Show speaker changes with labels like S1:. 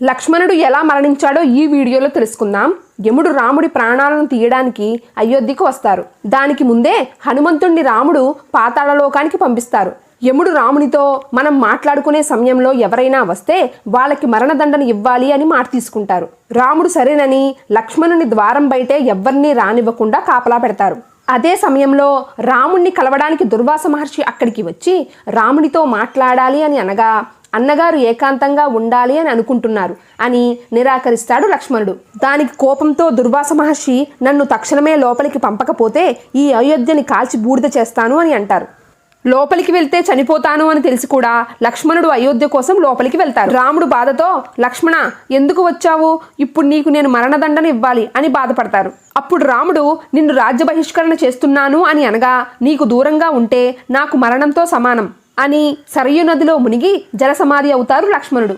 S1: లక్ష్మణుడు ఎలా మరణించాడో ఈ వీడియోలో తెలుసుకుందాం. యముడు రాముడి ప్రాణాలను తీయడానికి అయోధ్యకు వస్తారు. దానికి ముందే హనుమంతుణ్ణి రాముడు పాతాళలోకానికి పంపిస్తారు. యముడు రామునితో మనం మాట్లాడుకునే సమయంలో ఎవరైనా వస్తే వాళ్ళకి మరణదండన ఇవ్వాలి అని మాట తీసుకుంటారు. రాముడు సరేనని లక్ష్మణుని ద్వారం బయటే ఎవ్వరినీ రానివ్వకుండా కాపలా పెడతారు. అదే సమయంలో రాముణ్ణి కలవడానికి దుర్వాస మహర్షి అక్కడికి వచ్చి రామునితో మాట్లాడాలి అని అనగా అన్నగారు ఏకాంతంగా ఉండాలి అని అనుకుంటున్నారు. అని నిరాకరిస్తాడు లక్ష్మణుడు. దానికి కోపంతో దుర్వాస మహర్షి నన్ను తక్షణమే లోపలికి పంపకపోతే ఈ అయోధ్యని కాల్చి బూడిద చేస్తాను అని అంటారు. లోపలికి వెళ్తే చనిపోతాను అని తెలిసి కూడా లక్ష్మణుడు అయోధ్య కోసం లోపలికి వెళ్తారు. రాముడు బాధతో లక్ష్మణ ఎందుకు వచ్చావు? ఇప్పుడు నీకు నేను మరణదండన ఇవ్వాలి అని బాధపడతారు. అప్పుడు రాముడు నిన్ను రాజ్య బహిష్కరణ చేస్తున్నాను అని అనగా నీకు దూరంగా ఉంటే నాకు మరణంతో సమానం. అని సరయు నదిలో మునిగి జలసమాధి అవుతారు లక్ష్మణుడు.